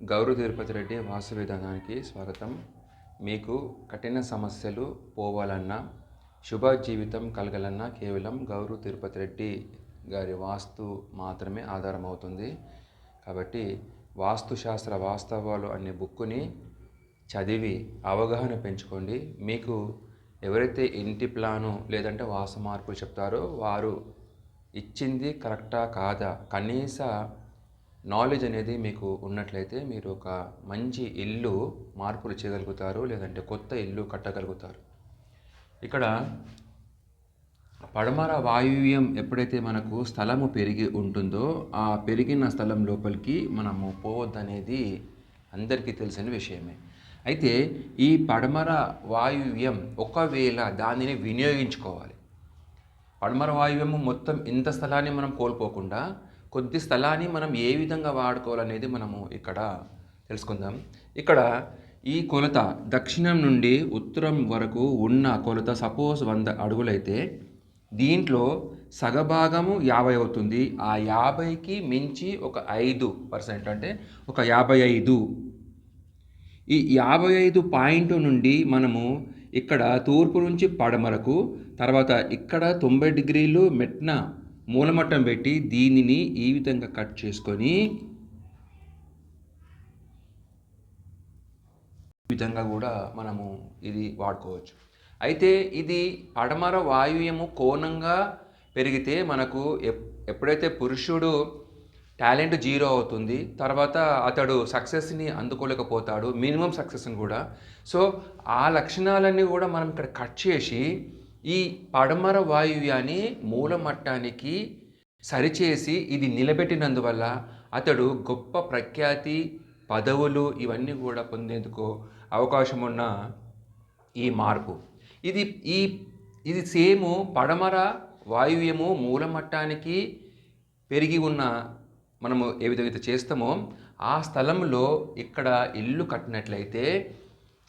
గౌరవ తిరుపతి రెడ్డి వాస్తు విధానానికి స్వాగతం. మీకు కఠిన సమస్యలు పోవాలన్నా శుభ జీవితం కలగాలన్నా కేవలం గౌరవ తిరుపతి రెడ్డి గారి వాస్తు మాత్రమే ఆధారం అవుతుంది కాబట్టి వాస్తుశాస్త్ర వాస్తవాలు అనే బుక్కుని చదివి అవగాహన పెంచుకోండి. మీకు ఎవరైతే ఇంటి ప్లాను లేదంటే వాస్తు మార్పులు చెప్తారో వారు ఇచ్చింది కరెక్టా కాదా? కనీస నాలెడ్జ్ అనేది మీకు ఉన్నట్లయితే మీరు ఒక మంచి ఇల్లు మార్పులు చేయగలుగుతారు లేదంటే కొత్త ఇల్లు కట్టగలుగుతారు. ఇక్కడ పడమర వాయువ్యం ఎప్పుడైతే మనకు స్థలము పెరిగి ఉంటుందో ఆ పెరిగిన స్థలం లోపలికి మనము పోవద్దనేది అందరికీ తెలిసిన విషయమే. అయితే ఈ పడమర వాయువ్యం ఒకవేళ దానిని వినియోగించుకోవాలి. పడమర వాయువ్యము మొత్తం ఇంత స్థలాన్ని మనం కోల్పోకుండా కొద్ది స్థలాన్ని మనం ఏ విధంగా వాడుకోవాలనేది మనము ఇక్కడ తెలుసుకుందాం. ఇక్కడ ఈ కొలత దక్షిణం నుండి ఉత్తరం వరకు ఉన్న కొలత సపోజ్ వంద అడుగులైతే దీంట్లో సగభాగము యాభై అవుతుంది. ఆ యాభైకి మించి ఒక ఐదు పర్సెంట్ అంటే ఒక యాభై ఐదు. ఈ యాభై ఐదు పాయింట్ నుండి మనము ఇక్కడ తూర్పు నుంచి పడమరకు తర్వాత ఇక్కడ తొంభై డిగ్రీలు మెట్న మూలమట్టం పెట్టి దీనిని ఈ విధంగా కట్ చేసుకొని ఈ విధంగా కూడా మనము ఇది వాడుకోవచ్చు. అయితే ఇది పడమర వాయువ్యము కోణంగా పెరిగితే మనకు ఎప్ ఎప్పుడైతే పురుషుడు టాలెంట్ జీరో అవుతుంది తర్వాత అతడు సక్సెస్ని అందుకోలేకపోతాడు మినిమం సక్సెస్ని కూడా. సో ఆ లక్షణాలన్నీ కూడా మనం ఇక్కడ కట్ చేసి ఈ పడమర వాయువ్యాన్ని మూలమట్టానికి సరిచేసి ఇది నిలబెట్టినందువల్ల అతడు గొప్ప ప్రఖ్యాతి పదవులు ఇవన్నీ కూడా పొందేందుకు అవకాశం ఉన్న ఈ మార్పు. ఇది ఈ ఇది సేము పడమర వాయువ్యము మూలమట్టానికి పెరిగి ఉన్న మనము ఏ విధంగా చేస్తామో ఆ స్థలంలో ఇక్కడ ఇల్లు కట్టినట్లయితే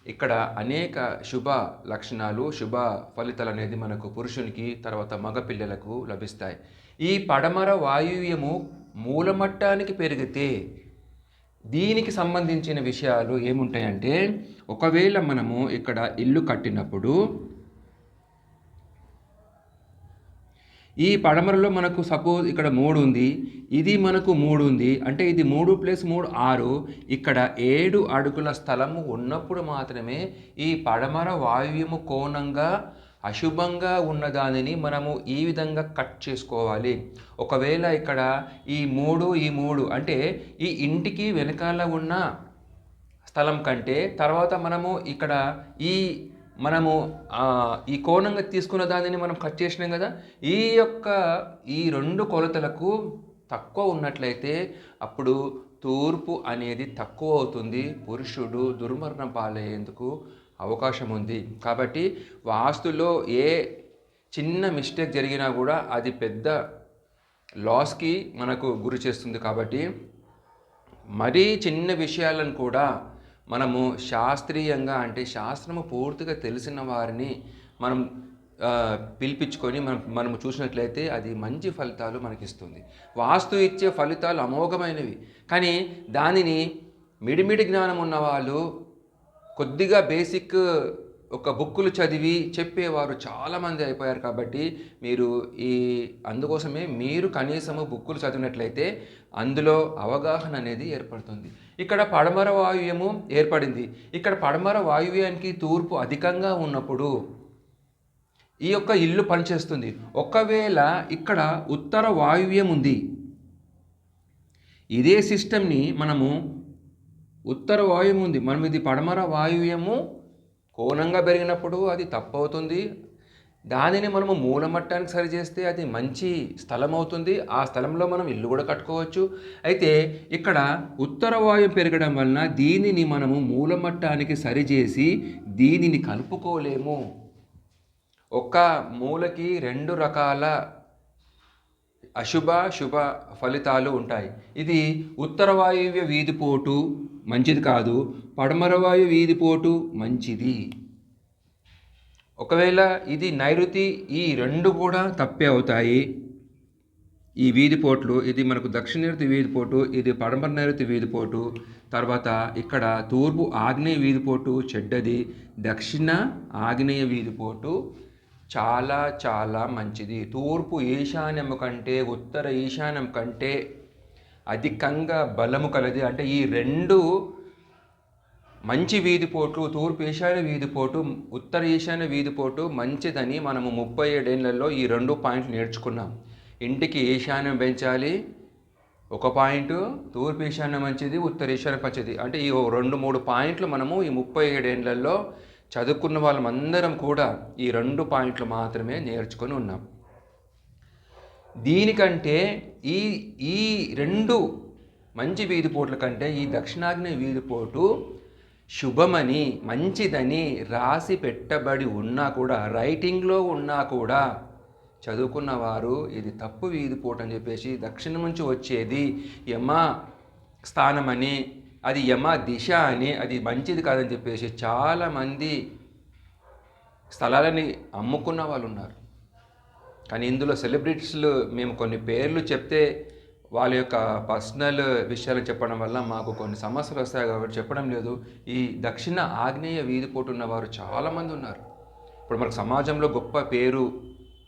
ఇక్కడ అనేక శుభ లక్షణాలు శుభ ఫలితాలు అనేది మనకు పురుషునికి తర్వాత మగపిల్లలకు లభిస్తాయి. ఈ పడమర వాయువ్యము మూలమట్టానికి పెరిగితే దీనికి సంబంధించిన విషయాలు ఏముంటాయంటే ఒకవేళ మనము ఇక్కడ ఇల్లు కట్టినప్పుడు ఈ పడమరలో మనకు సపోజ్ ఇక్కడ మూడు ఉంది ఇది మనకు మూడు ఉంది అంటే ఇది మూడు ప్లస్ మూడు ఆరు ఇక్కడ ఏడు అడుగుల స్థలము ఉన్నప్పుడు మాత్రమే ఈ పడమర వాయువ్యము కోణంగా అశుభంగా ఉన్న దానిని మనము ఈ విధంగా కట్ చేసుకోవాలి. ఒకవేళ ఇక్కడ ఈ మూడు ఈ మూడు అంటే ఈ ఇంటికి వెనకాల ఉన్న స్థలం కంటే తర్వాత మనము ఇక్కడ ఈ మనము ఈ కోణంగా తీసుకున్న దానిని మనం కట్ చేసినాం కదా ఈ యొక్క ఈ రెండు కొలతలకు తక్కువ ఉన్నట్లయితే అప్పుడు తూర్పు అనేది తక్కువ అవుతుంది పురుషుడు దుర్మరణం పాలయ్యేందుకు అవకాశం ఉంది. కాబట్టి వాస్తులో ఏ చిన్న మిస్టేక్ జరిగినా కూడా అది పెద్ద లాస్కి మనకు గురి చేస్తుంది కాబట్టి మరీ చిన్న విషయాలను కూడా మనము శాస్త్రీయంగా అంటే శాస్త్రము పూర్తిగా తెలిసిన వారిని మనం పిలిపించుకొని మనం మనము చూసినట్లయితే అది మంచి ఫలితాలు మనకిస్తుంది. వాస్తు ఇచ్చే ఫలితాలు అమోఘమైనవి. కానీ దానిని మిడిమిడి జ్ఞానం ఉన్నవాళ్ళు కొద్దిగా బేసిక్ ఒక బుక్కులు చదివి చెప్పేవారు చాలామంది అయిపోయారు కాబట్టి మీరు ఈ అందుకోసమే మీరు కనీసము బుక్కులు చదివినట్లయితే అందులో అవగాహన అనేది ఏర్పడుతుంది. ఇక్కడ పడమర వాయువ్యము ఏర్పడింది. ఇక్కడ పడమర వాయువ్యానికి తూర్పు అధికంగా ఉన్నప్పుడు ఈ యొక్క ఇల్లు పనిచేస్తుంది. ఒకవేళ ఇక్కడ ఉత్తర వాయువ్యం ఉంది. ఇదే సిస్టమ్ని మనము ఉత్తర వాయువు ఉంది. మనం ఇది పడమర వాయువ్యము కోణంగా పెరిగినప్పుడు అది తప్పవుతుంది. దానిని మనము మూలమట్టానికి సరి చేస్తే అది మంచి స్థలం అవుతుంది ఆ స్థలంలో మనం ఇల్లు కూడా కట్టుకోవచ్చు. అయితే ఇక్కడ ఉత్తర వాయువు పెరగడం వలన దీనిని మనము మూలమట్టానికి సరిచేసి దీనిని కలుపుకోలేము. ఒక మూలకి రెండు రకాల అశుభ శుభ ఫలితాలు ఉంటాయి. ఇది ఉత్తర వాయువ్య వీధిపోటు మంచిది కాదు. పడమరవాయు వీధిపోటు మంచిది. ఒకవేళ ఇది నైరుతి ఈ రెండు కూడా తప్పే అవుతాయి. ఈ వీధిపోట్లు ఇది మనకు దక్షిణ నైరుతి వీధిపోటు ఇది పడమర నైరుతి వీధిపోటు తర్వాత ఇక్కడ తూర్పు ఆగ్నేయ వీధిపోటు చెడ్డది. దక్షిణ ఆగ్నేయ వీధిపోటు చాలా చాలా మంచిది. తూర్పు ఈశాన్యం కంటే ఉత్తర ఈశాన్యం కంటే అధికంగా బలము కలది. అంటే ఈ రెండు మంచి వీధిపోటు తూర్పు ఈశాన్య వీధిపోటు ఉత్తర ఈశాన్య వీధిపోటు మంచిదని మనము ముప్పై ఏడేళ్ళలో ఈ రెండు పాయింట్లు నేర్చుకున్నాం. ఇంటికి ఈశాన్యం పెంచాలి? ఒక పాయింట్ తూర్పు ఈశాన్యం మంచిది ఉత్తర ఈశాన్యం మంచిది అంటే ఈ ఓ రెండు మూడు పాయింట్లు మనము ఈ ముప్పై ఏడేళ్ళలో చదువుకున్న వాళ్ళమందరం కూడా ఈ రెండు పాయింట్లు మాత్రమే నేర్చుకొని ఉన్నాం. దీనికంటే ఈ ఈ రెండు మంచి వీధిపోట్ల కంటే ఈ దక్షిణాగ్నేయ వీధిపోటు శుభమని మంచిదని రాసి పెట్టబడి ఉన్నా కూడా రైటింగ్లో ఉన్నా కూడా చదువుకున్న వారు ఇది తప్పు వీధిపోటు అని చెప్పేసి దక్షిణం నుంచి వచ్చేది యమ స్థానమని అది యమ దిశ అని అది మంచిది కాదని చెప్పేసి చాలామంది స్థలాలని అమ్ముకున్న వాళ్ళు ఉన్నారు. కానీ ఇందులో సెలబ్రిటీస్లు మేము కొన్ని పేర్లు చెప్తే వాళ్ళ యొక్క పర్సనల్ విషయాలు చెప్పడం వల్ల మాకు కొన్ని సమస్యలు వస్తాయి కాబట్టి చెప్పడం లేదు. ఈ దక్షిణ ఆగ్నేయ వీధి పోటు ఉన్నవారు చాలామంది ఉన్నారు. ఇప్పుడు మనకు సమాజంలో గొప్ప పేరు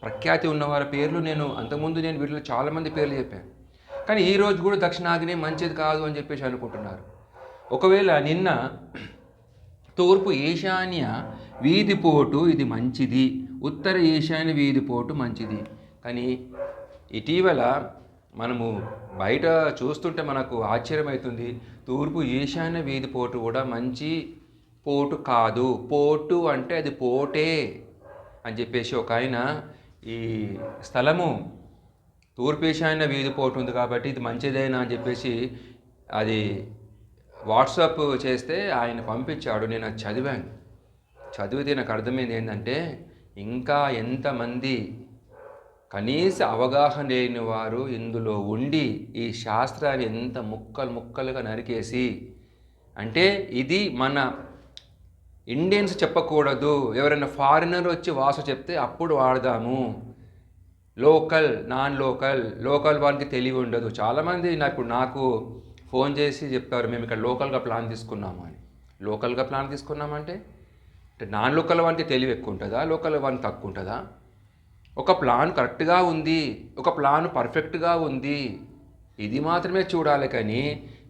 ప్రఖ్యాతి ఉన్నవారి పేర్లు నేను అంతకుముందు నేను వీటిలో చాలామంది పేర్లు చెప్పాను. కానీ ఈ రోజు కూడా దక్షిణ ఆగ్నేయం మంచిది కాదు అని చెప్పేసి అనుకుంటున్నారు. ఒకవేళ నిన్న తూర్పు ఈశాన్య వీధిపోటు ఇది మంచిది ఉత్తర ఈశాన్య వీధిపోటు మంచిది. కానీ ఇటీవల మనము బయట చూస్తుంటే మనకు ఆశ్చర్యమవుతుంది తూర్పు ఈశాన్య వీధిపోటు కూడా మంచి పోటు కాదు. పోటు అంటే అది పోటే అని చెప్పేసి ఒక ఆయన ఈ స్థలము తూర్పు ఈశాన్య వీధిపోటు ఉంది కాబట్టి ఇది మంచిదేనా అని చెప్పేసి అది వాట్సాప్ చేస్తే ఆయన పంపించాడు. నేను అది చదివాను. చదివితే నాకు అర్థమైంది ఏంటంటే ఇంకా ఎంతమంది కనీస అవగాహన లేని వారు ఇందులో ఉండి ఈ శాస్త్రాన్ని ఎంత ముక్కలు ముక్కలుగా నరికేసి అంటే ఇది మన ఇండియన్స్ చెప్పకూడదు. ఎవరైనా ఫారినర్ వచ్చి వాసు చెప్తే అప్పుడు వాడదాము. లోకల్ నాన్ లోకల్ లోకల్ వారికి తెలివి ఉండదు. చాలామంది నాకు ఇప్పుడు నాకు ఫోన్ చేసి చెప్పారు మేము ఇక్కడ లోకల్గా ప్లాన్ తీసుకున్నాము అని. లోకల్గా ప్లాన్ తీసుకున్నామంటే అంటే నాన్ లోకల్ వానికి తెలివి ఎక్కువ ఉంటుందా? లోకల్ వానికి తక్కువ ఉంటుందా? ఒక ప్లాన్ కరెక్ట్గా ఉంది ఒక ప్లాన్ పర్ఫెక్ట్గా ఉంది. ఇది మాత్రమే చూడాలి కానీ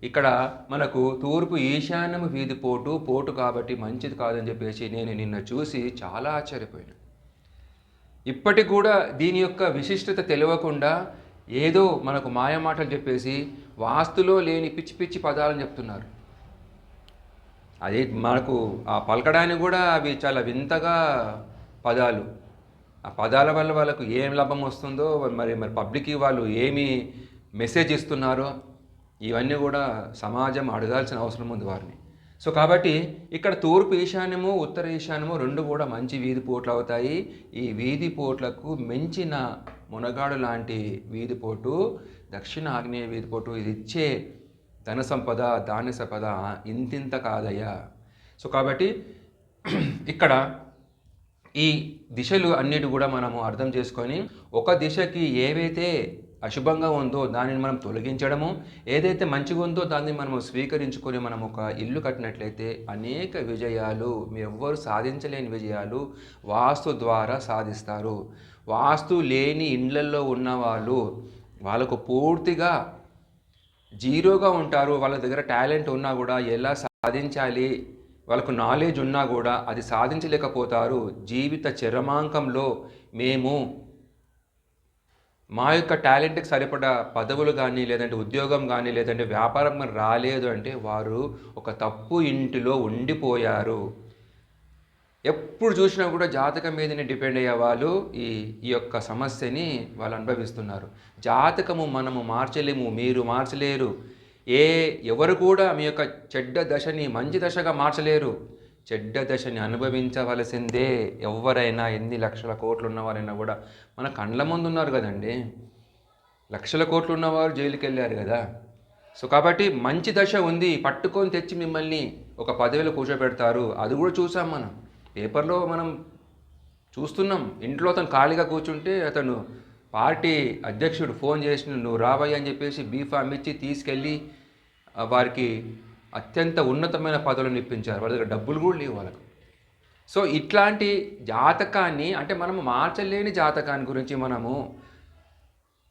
ఇక్కడ మనకు తూర్పు ఈశాన్యము వీధి పోటు పోటు కాబట్టి మంచిది కాదని చెప్పేసి నేను నిన్న చూసి చాలా ఆశ్చర్యపోయాను. ఇప్పటికి కూడా దీని యొక్క విశిష్టత తెలియకుండా ఏదో మనకు మాయమాటలు చెప్పేసి వాస్తులో లేని పిచ్చి పిచ్చి పదాలను చెప్తున్నారు. అది మనకు ఆ పలకడానికి కూడా అవి చాలా వింతగా పదాలు. ఆ పదాల వల్ల వాళ్ళకు ఏం లాభం వస్తుందో మరి మరి పబ్లిక్కి వాళ్ళు ఏమి మెసేజ్ ఇస్తున్నారో ఇవన్నీ కూడా సమాజం అడగాల్సిన అవసరం ఉంది వారిని. సో కాబట్టి ఇక్కడ తూర్పు ఈశాన్యము ఉత్తర ఈశాన్యము రెండు కూడా మంచి వీధి పోట్లు అవుతాయి. ఈ వీధి పోట్లకు మించిన మునగాడు లాంటి వీధి పోటు దక్షిణ ఆగ్నేయ వీధి పోటు ఇది ఇచ్చే ధన సంపద ధాన్య సంపద ఇంతింత కాదయ్యా. సో కాబట్టి ఇక్కడ ఈ దిశలు అన్నిటి కూడా మనము అర్థం చేసుకొని ఒక దిశకి ఏవైతే అశుభంగా ఉందో దానిని మనం తొలగించడము ఏదైతే మంచిగా ఉందో దాన్ని మనము స్వీకరించుకొని మనం ఒక ఇల్లు కట్టినట్లయితే అనేక విజయాలు ఎవ్వరు సాధించలేని విజయాలు వాస్తు ద్వారా సాధిస్తారు. వాస్తు లేని ఇండ్లల్లో ఉన్నవాళ్ళు వాళ్ళకు పూర్తిగా జీరోగా ఉంటారు వాళ్ళ దగ్గర టాలెంట్ ఉన్నా కూడా ఎలా సాధించాలి వాళ్ళకు నాలెడ్జ్ ఉన్నా కూడా అది సాధించలేకపోతారు. జీవిత చరమాంకంలో మేము మా యొక్క టాలెంట్కి సరిపడా పదవులు కానీ లేదంటే ఉద్యోగం కానీ లేదంటే వ్యాపారం కానీ రాలేదు అంటే వారు ఒక తప్పు ఇంటిలో ఉండిపోయారు. ఎప్పుడు చూసినా కూడా జాతకం మీదనే డిపెండ్ అయ్యే వాళ్ళు ఈ ఈ యొక్క సమస్యని వాళ్ళు అనుభవిస్తున్నారు. జాతకము మనము మార్చలేము మీరు మార్చలేరు. ఏ ఎవరు కూడా మీ యొక్క చెడ్డ దశని మంచి దశగా మార్చలేరు. చెడ్డ దశని అనుభవించవలసిందే. ఎవరైనా ఎన్ని లక్షల కోట్లు ఉన్నవారైనా కూడా మన కండ్ల ముందు ఉన్నారు కదండి. లక్షల కోట్లు ఉన్నవారు జైలుకి వెళ్ళారు కదా. సో కాబట్టి మంచి దశ ఉంది. పట్టుకొని తెచ్చి మిమ్మల్ని ఒక పదవిలో కూర్చోబెడతారు. అది కూడా చూసాం మనం. పేపర్లో మనం చూస్తున్నాం. ఇంట్లో అతను ఖాళీగా కూర్చుంటే అతను పార్టీ అధ్యక్షుడు ఫోన్ చేసి నువ్వు రావయ్య అని చెప్పేసి బీఫామ్ ఇచ్చి తీసుకెళ్ళి వారికి అత్యంత ఉన్నతమైన పదవులను ఇప్పించారు. వాళ్ళ దగ్గర డబ్బులు కూడా లేవు వాళ్ళకు. సో ఇట్లాంటి జాతకాన్ని అంటే మనము మార్చలేని జాతకాన్ని గురించి మనము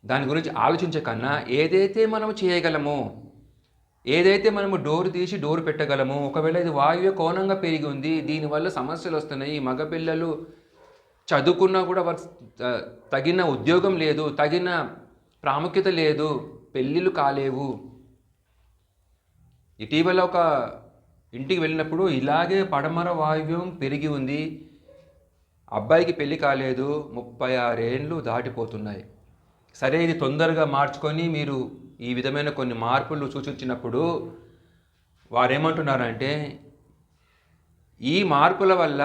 దాని గురించి ఆలోచించకన్నా ఏదైతే మనము చేయగలమో ఏదైతే మనము డోర్ తీసి డోర్ పెట్టగలము ఒకవేళ ఇది వాయువ్య కోణంగా పెరిగి ఉంది దీనివల్ల సమస్యలు వస్తున్నాయి మగపిల్లలు చదువుకున్నా కూడా వారు తగిన ఉద్యోగం లేదు తగిన ప్రాముఖ్యత లేదు పెళ్ళిళ్ళు కాలేవు. ఇటీవల ఒక ఇంటికి వెళ్ళినప్పుడు ఇలాగే పడమర వాయువ్యం పెరిగి ఉంది అబ్బాయికి పెళ్ళి కాలేదు ముప్పై ఆరేండ్లు దాటిపోతున్నాయి. సరే ఇది తొందరగా మార్చుకొని మీరు ఈ విధమైన కొన్ని మార్పులు సూచించినప్పుడు వారేమంటున్నారంటే ఈ మార్పుల వల్ల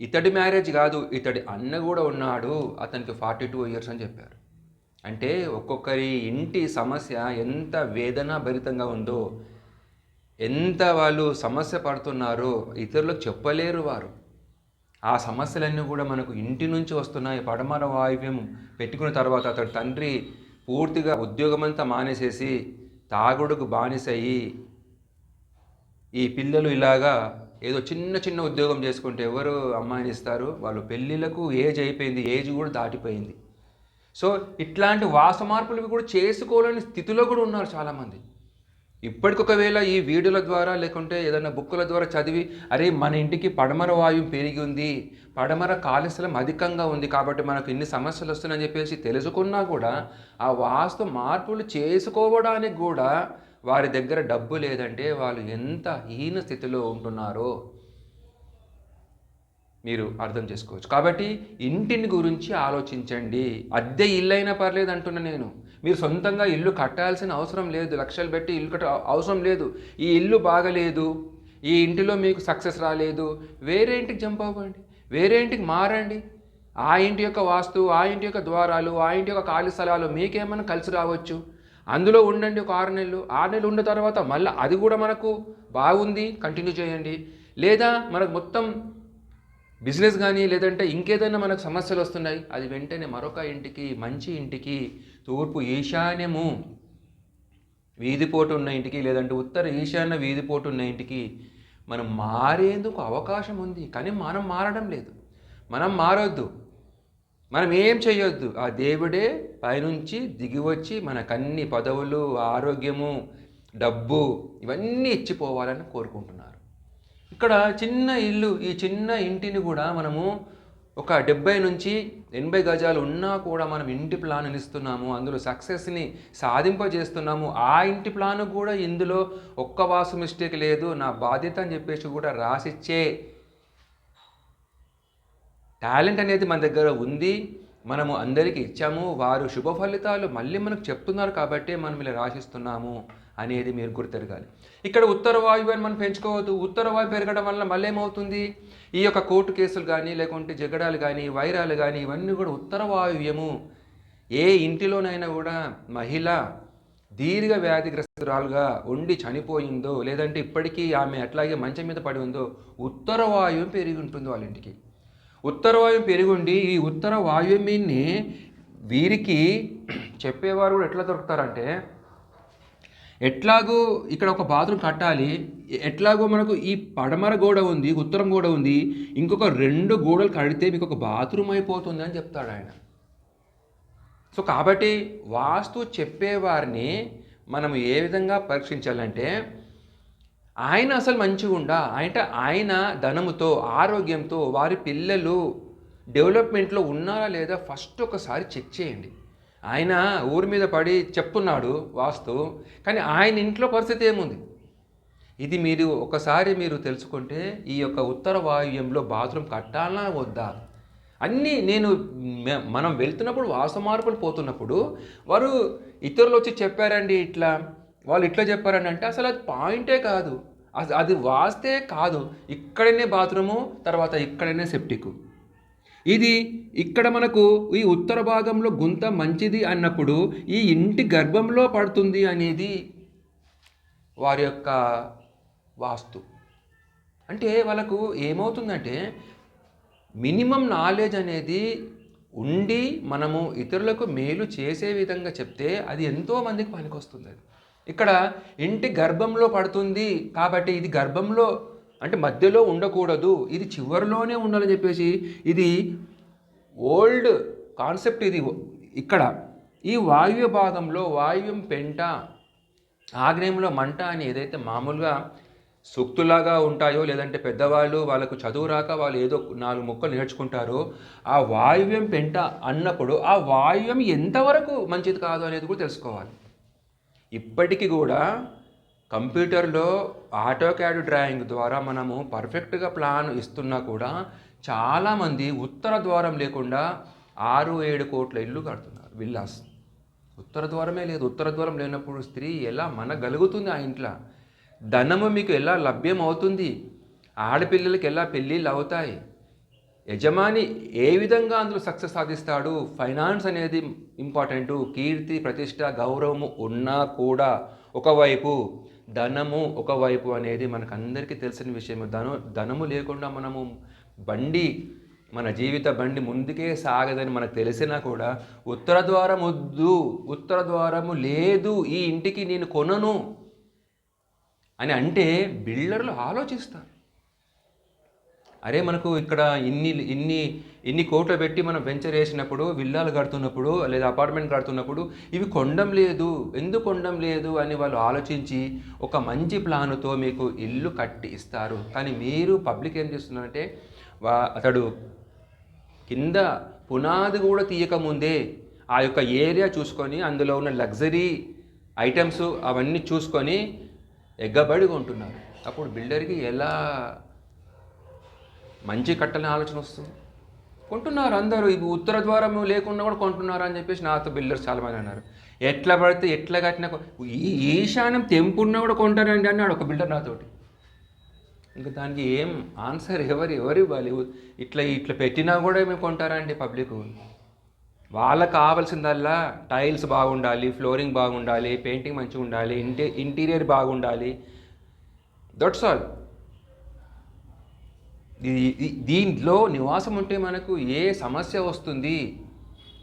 ఇతడి మ్యారేజ్ కాదు ఇతడి అన్న కూడా ఉన్నాడు అతనికి ఫార్టీ టూ ఇయర్స్ అని చెప్పారు. అంటే ఒక్కొక్కరి ఇంటి సమస్య ఎంత వేదన భరితంగా ఉందో ఎంత వాళ్ళు సమస్య పడుతున్నారో ఇతరులకు చెప్పలేరు వారు. ఆ సమస్యలన్నీ కూడా మనకు ఇంటి నుంచి వస్తున్నాయి. పడమర వాయువ్యం పెట్టుకున్న తర్వాత అతడి తండ్రి పూర్తిగా ఉద్యోగమంతా మానేసేసి తాగుడుకు బానిసయ్యి ఈ పిల్లలు ఇలాగా ఏదో చిన్న చిన్న ఉద్యోగం చేసుకుంటే ఎవరు అమ్మాయిని ఇస్తారు? వాళ్ళు పెళ్ళిళ్ళకు ఏజ్ అయిపోయింది ఏజ్ కూడా దాటిపోయింది. సో ఇట్లాంటి వాస మార్పులు కూడా చేసుకోలేని స్థితిలో కూడా ఉన్నారు చాలామంది. ఇప్పటికొకవేళ ఈ వీడియోల ద్వారా లేకుంటే ఏదైనా బుక్కుల ద్వారా చదివి అరే మన ఇంటికి పడమర వాయువు పెరిగి ఉంది పడమర కాలుష్యం అధికంగా ఉంది కాబట్టి మనకు ఇన్ని సమస్యలు వస్తున్నాయని చెప్పేసి తెలుసుకున్నా కూడా ఆ వాస్తు మార్పులు చేసుకోవడానికి కూడా వారి దగ్గర డబ్బు లేదంటే వాళ్ళు ఎంత హీన స్థితిలో ఉంటున్నారో మీరు అర్థం చేసుకోవచ్చు. కాబట్టి ఇంటిని గురించి ఆలోచించండి. అద్దె ఇల్లు అయినా పర్లేదు అంటున్నా నేను. మీరు సొంతంగా ఇల్లు కట్టాల్సిన అవసరం లేదు. లక్షలు పెట్టి ఇల్లు కట్ట అవసరం లేదు. ఈ ఇల్లు బాగలేదు. ఈ ఇంటిలో మీకు సక్సెస్ రాలేదు. వేరే ఇంటికి జంప్ అవ్వండి. వేరే ఇంటికి మారండి. ఆ ఇంటి యొక్క వాస్తు ఆ ఇంటి యొక్క ద్వారాలు ఆ ఇంటి యొక్క ఖాళీ స్థలాలు మీకేమైనా కలిసి రావచ్చు. అందులో ఉండండి ఒక ఆరు నెలలు. ఆరు నెలలు ఉన్న తర్వాత మళ్ళీ అది కూడా మనకు బాగుంది. కంటిన్యూ చేయండి. లేదా మనకు మొత్తం బిజినెస్ కానీ లేదంటే ఇంకేదైనా మనకు సమస్యలు వస్తున్నాయి అది వెంటనే మరొక ఇంటికి మంచి ఇంటికి తూర్పు ఈశాన్యము. వీధిపోటు ఉన్న ఇంటికి లేదంటే ఉత్తర ఈశాన్య వీధిపోటు ఉన్న ఇంటికి మనం మారేందుకు అవకాశం ఉంది. కానీ మనం మారడం లేదు. మనం మారొద్దు. మనం ఏం చేయొద్దు ఆ దేవుడే పైనుంచి దిగి వచ్చి మనకన్ని పదవులు ఆరోగ్యము డబ్బు ఇవన్నీ ఇచ్చిపోవాలని కోరుకుంటున్నాను ఇక్కడ చిన్న ఇల్లు ఈ చిన్న ఇంటిని కూడా మనము ఒక డెబ్బై నుంచి ఎనభై గజాలు ఉన్నా కూడా మనం ఇంటి ప్లాన్ ఇస్తున్నాము అందులో సక్సెస్ని సాధింపజేస్తున్నాము. ఆ ఇంటి ప్లాన్ కూడా ఇందులో ఒక్క వాసు మిస్టేక్ లేదు. నా బాధ్యత అని చెప్పేసి కూడా రాసిచ్చే టాలెంట్ అనేది మన దగ్గర ఉంది. మనము అందరికీ ఇచ్చాము. వారు శుభ ఫలితాలు మళ్ళీ మనకు చెప్తున్నారు కాబట్టి మనం ఇలా రాసిస్తున్నాము. అనేది మీరు గుర్తెరగాలి. ఇక్కడ ఉత్తర వాయువ్యాన్ని మనం పెంచుకోవద్దు. ఉత్తర వాయువు పెరగడం వల్ల మళ్ళీ ఏమవుతుంది? ఈ యొక్క కోర్టు కేసులు కానీ లేకుంటే జగడాలు కానీ వైరాలు కానీ ఇవన్నీ కూడా ఉత్తర వాయువ్యము. ఏ ఇంటిలోనైనా కూడా మహిళ దీర్ఘ వ్యాధిగ్రస్తురాలుగా ఉండి చనిపోయిందో లేదంటే ఇప్పటికీ ఆమె అట్లాగే మంచం మీద పడి ఉందో ఉత్తర వాయువు పెరిగి ఉంటుంది వాళ్ళ ఇంటికి. ఉత్తర వాయువు పెరిగుండి ఈ ఉత్తర వాయువ్యాన్ని వీరికి చెప్పేవారు కూడా ఎట్లా దొరుకుతారంటే ఎట్లాగో ఇక్కడ ఒక బాత్రూమ్ కట్టాలి ఎట్లాగో మనకు ఈ పడమర గోడ ఉంది ఉత్తరం గోడ ఉంది ఇంకొక రెండు గోడలు కడితే మీకు ఒక బాత్రూమ్ అయిపోతుంది అని చెప్తాడు ఆయన. సో కాబట్టి వాస్తు చెప్పేవారిని మనం ఏ విధంగా పరీక్షించాలంటే ఆయన అసలు మంచిగా ఉండా? అంటే ఆయన ధనముతో ఆరోగ్యంతో వారి పిల్లలు డెవలప్మెంట్లో ఉన్నారా లేదా ఫస్ట్ ఒకసారి చెక్ చేయండి. ఆయన ఊరి మీద పడి చెప్తున్నాడు వాస్తు కానీ ఆయన ఇంట్లో పరిస్థితి ఏముంది? ఇది మీరు ఒకసారి మీరు తెలుసుకుంటే ఈ యొక్క ఉత్తర వాయువ్యంలో బాత్రూమ్ కట్టాలా వద్దా? అన్నీ నేను మనం వెళ్తున్నప్పుడు వాసు మార్పులు పోతున్నప్పుడు వారు ఇతరులు వచ్చి చెప్పారండి ఇట్లా. వాళ్ళు ఇట్లా చెప్పారండి అంటే అసలు అది పాయింటే కాదు. అస- అది వాస్తే కాదు. ఇక్కడనే బాత్రూము తర్వాత ఇక్కడనే సెప్టిక్ ఇది ఇక్కడ మనకు ఈ ఉత్తర భాగంలో గుంత మంచిది అన్నప్పుడు ఈ ఇంటి గర్భంలో పడుతుంది అనేది వారి యొక్క వాస్తు. అంటే వాళ్ళకు ఏమవుతుందంటే మినిమం నాలెడ్జ్ అనేది ఉండి మనము ఇతరులకు మేలు చేసే విధంగా చెప్తే అది ఎంతోమందికి పనికొస్తుంది అది. ఇక్కడ ఇంటి గర్భంలో పడుతుంది కాబట్టి ఇది గర్భంలో అంటే మధ్యలో ఉండకూడదు. ఇది చివరిలోనే ఉండాలని చెప్పేసి ఇది ఓల్డ్ కాన్సెప్ట్ ఇది. ఇక్కడ ఈ వాయువ్య భాగంలో వాయువ్యం పెంట ఆగ్నేయంలో మంట అని ఏదైతే మామూలుగా సూక్తులాగా ఉంటాయో లేదంటే పెద్దవాళ్ళు వాళ్ళకు చదువు రాక వాళ్ళు ఏదో నాలుగు ముక్కలు నేర్చుకుంటారో ఆ వాయువ్యం పెంట అన్నప్పుడు ఆ వాయువ్యం ఎంతవరకు మంచిది కాదు అనేది కూడా తెలుసుకోవాలి. ఇప్పటికీ కూడా కంప్యూటర్లో ఆటో క్యాడ్ డ్రాయింగ్ ద్వారా మనము పర్ఫెక్ట్గా ప్లాన్ ఇస్తున్నా కూడా చాలామంది ఉత్తర ద్వారం లేకుండా ఆరు ఏడు కోట్ల ఇల్లు కడుతున్నారు. విల్లాస్. ఉత్తర ద్వారమే లేదు. ఉత్తర ద్వారం లేనప్పుడు స్త్రీ ఎలా మనగలుగుతుంది ఆ ఇంట్లో? ధనము మీకు ఎలా లభ్యం అవుతుంది ఆడపిల్లలకి ఎలా పెళ్ళిళ్ళు అవుతాయి? యజమాని ఏ విధంగా అందులో సక్సెస్ సాధిస్తాడు? ఫైనాన్స్ అనేది ఇంపార్టెంటు. కీర్తి ప్రతిష్ట గౌరవము ఉన్నా కూడా ఒకవైపు ధనము ఒకవైపు అనేది మనకు అందరికీ తెలిసిన విషయం ధను ధనము లేకుండా మనము బండి మన జీవిత బండి ముందుకే సాగదని మనకు తెలిసినా కూడా ఉత్తర ద్వారం వద్దు ఉత్తర ద్వారము లేదు ఈ ఇంటికి నేను కొనను అని అంటే బిల్డర్లు ఆలోచిస్తారు. అరే మనకు ఇక్కడ ఇన్ని ఇన్ని ఇన్ని కోట్లు పెట్టి మనం వెంచర్ వేసినప్పుడు విల్లాలు కడుతున్నప్పుడు లేదా అపార్ట్మెంట్ కడుతున్నప్పుడు ఇవి కొండం లేదు. ఎందుకు కొండం లేదు అని వాళ్ళు ఆలోచించి ఒక మంచి ప్లాన్తో మీకు ఇల్లు కట్టి ఇస్తారు. కానీ మీరు పబ్లిక్ ఏం చేస్తున్నారంటే వా అతడు కింద పునాది కూడా తీయకముందే ఆ యొక్క ఏరియా చూసుకొని అందులో ఉన్న లగ్జరీ ఐటమ్స్ అవన్నీ చూసుకొని ఎగ్గబడి కొంటున్నారు. అప్పుడు బిల్డర్కి ఎలా మంచి కట్టాలని ఆలోచన వస్తుంది. కొంటున్నారు అందరూ ఇవి ఉత్తర ద్వారం లేకుండా కూడా కొంటున్నారు అని చెప్పేసి నాతో బిల్డర్స్ చాలామంది అన్నారు. ఎట్లా పడితే ఎట్లా కట్టినా ఈ ఈశాన్యం తెంపున్నా కూడా కొంటారండి అన్నాడు ఒక బిల్డర్ నాతోటి. ఇంకా దానికి ఏం ఆన్సర్ ఎవరు ఎవరు ఇవ్వాలి? ఇట్లా ఇట్లా పెట్టినా కూడా మేము కొంటారండి పబ్లిక్? వాళ్ళకి కావాల్సిందల్లా టైల్స్ బాగుండాలి ఫ్లోరింగ్ బాగుండాలి పెయింటింగ్ మంచిగా ఉండాలి ఇంటి ఇంటీరియర్ బాగుండాలి. That's all. దీంట్లో నివాసం ఉంటే మనకు ఏ సమస్య వస్తుంది?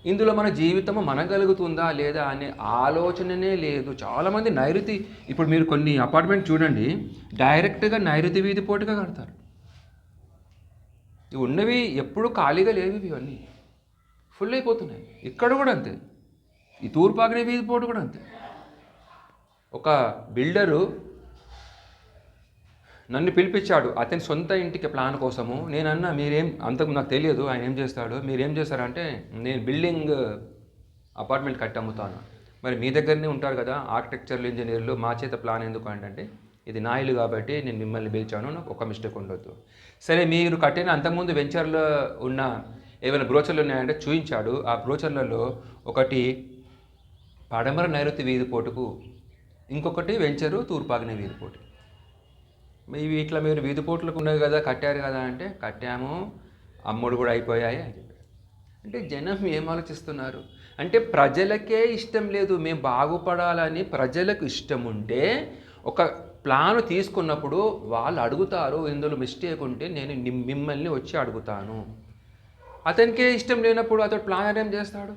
ఇందులో మన జీవితము మనగలుగుతుందా లేదా అనే ఆలోచననే లేదు. చాలామంది నైరుతి ఇప్పుడు మీరు కొన్ని అపార్ట్మెంట్ చూడండి డైరెక్ట్గా నైరుతి వీధి పోటుగా కడతారు. ఇవి ఉన్నవి ఎప్పుడు ఖాళీగా లేవు ఇవన్నీ. ఫుల్ అయిపోతున్నాయి. ఇక్కడ కూడా అంతే. ఈ తూర్పాగ్నే వీధి పోటు కూడా అంతే. ఒక బిల్డరు నన్ను పిలిపించాడు. అతని సొంత ఇంటికి ప్లాన్ కోసము. నేను అన్న మీరేం అంతకు నాకు తెలియదు ఆయన ఏం చేస్తాడు. మీరేం చేస్తారంటే నేను బిల్డింగ్ అపార్ట్మెంట్ కట్టి అమ్ముతాను. మరి మీ దగ్గరనే ఉంటారు కదా ఆర్కిటెక్చర్లు ఇంజనీర్లు. మా చేత ప్లాన్ ఎందుకు అంటే ఇది నా ఇల్లు కాబట్టి నేను మిమ్మల్ని పిలిచాను నాకు ఒక మిస్టేక్ ఉండొద్దు. సరే మీరు కట్టిన అంతకుముందు వెంచర్లో ఉన్న ఏమైనా బ్రోచర్లు ఉన్నాయంటే చూపించాడు ఆ బ్రోచర్లలో ఒకటి పడమర నైరుతి వీధి పోటుకు ఇంకొకటి వెంచరు తూర్పాగిన వీధి పోటు. ఇవి ఇట్లా మీరు వీధి పోట్లకు ఉన్నవి కదా కట్టారు కదా అంటే కట్టాము అమ్ముడు కూడా అయిపోయాయి అని చెప్పారు. అంటే జనం ఏం ఆలోచిస్తున్నారు? అంటే ప్రజలకే ఇష్టం లేదు మేము బాగుపడాలని ప్రజలకు ఇష్టం ఉంటే ఒక ప్లాన్ తీసుకున్నప్పుడు వాళ్ళు అడుగుతారు ఇందులో మిస్టేక్ ఉంటే నేను మిమ్మల్ని వచ్చి అడుగుతాను. అతనికే ఇష్టం లేనప్పుడు అతడు ప్లాన్ ఏం చేస్తాడు?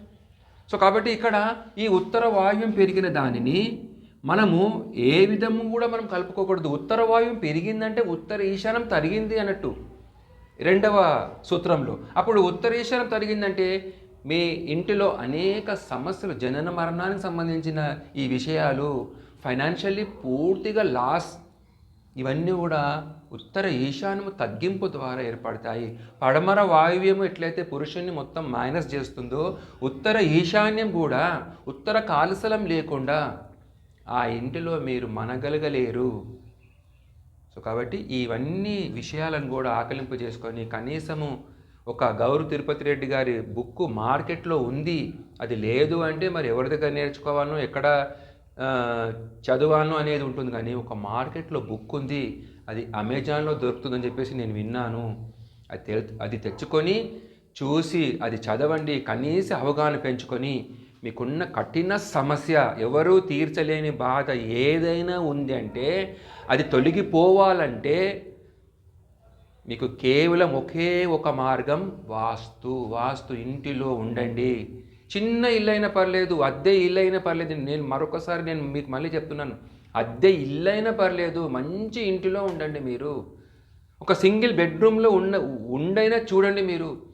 సో కాబట్టి ఇక్కడ ఈ ఉత్తర వాయువ్యం పెరిగిన దానిని మనము ఏ విధము కూడా మనం కలుపుకోకూడదు. ఉత్తర వాయువు పెరిగిందంటే ఉత్తర ఈశాన్యం తరిగింది అన్నట్టు. రెండవ సూత్రంలో అప్పుడు ఉత్తర ఈశాన్యం తరిగిందంటే మీ ఇంటిలో అనేక సమస్యలు జనన మరణానికి సంబంధించిన ఈ విషయాలు ఫైనాన్షియల్లీ పూర్తిగా లాస్ ఇవన్నీ కూడా ఉత్తర ఈశాన్యము తగ్గింపు ద్వారా ఏర్పడతాయి. పడమర వాయువ్యము ఎట్లయితే పురుషుణ్ణి మొత్తం మైనస్ చేస్తుందో ఉత్తర ఈశాన్యం కూడా ఉత్తర కాలుసలం లేకుండా ఆ ఇంటిలో మీరు మనగలగలేరు. సో కాబట్టి ఇవన్నీ విషయాలను కూడా ఆకలింపు చేసుకొని కనీసము ఒక గౌరు తిరుపతి రెడ్డి గారి బుక్ మార్కెట్లో ఉంది. అది లేదు అంటే మరి ఎవరి దగ్గర నేర్చుకోవాలనో ఎక్కడ చదవాను చదవాలనో అనేది ఉంటుంది కానీ ఒక మార్కెట్లో బుక్ ఉంది. అది అమెజాన్లో దొరుకుతుందని చెప్పేసి నేను విన్నాను. అది తె అది తెచ్చుకొని చూసి అది చదవండి కనీస అవగాహన పెంచుకొని మీకున్న కఠిన సమస్య ఎవరూ తీర్చలేని బాధ ఏదైనా ఉంది అంటే అది తొలగిపోవాలంటే మీకు కేవలం ఒకే ఒక మార్గం వాస్తు. వాస్తు ఇంటిలో ఉండండి. చిన్న ఇల్లు అయినా పర్లేదు అద్దె ఇల్లు అయినా పర్లేదు. నేను మరొకసారి నేను మీకు మళ్ళీ చెప్తున్నాను. అద్దె ఇల్లు అయినా పర్లేదు మంచి ఇంటిలో ఉండండి మీరు. ఒక సింగిల్ బెడ్రూమ్లో ఉన్న ఉండైనా చూడండి మీరు.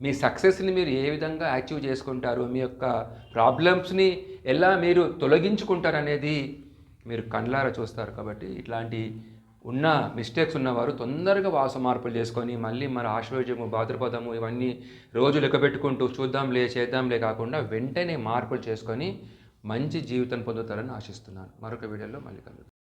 మీ సక్సెస్ని మీరు ఏ విధంగా అచీవ్ చేసుకుంటారు? మీ యొక్క ప్రాబ్లమ్స్ని ఎలా మీరు తొలగించుకుంటారు అనేది మీరు కండ్లారా చూస్తారు కాబట్టి ఇట్లాంటి ఉన్న మిస్టేక్స్ ఉన్నవారు తొందరగా వాస మార్పులు చేసుకొని మళ్ళీ మన ఆశ్వర్యము భాద్రపదము ఇవన్నీ రోజు లెక్క పెట్టుకుంటూ చూద్దాంలే చేద్దాంలే కాకుండా వెంటనే మార్పులు చేసుకొని మంచి జీవితం పొందుతారని ఆశిస్తున్నాను. మరొక వీడియోలో మళ్ళీ కలుగుతాను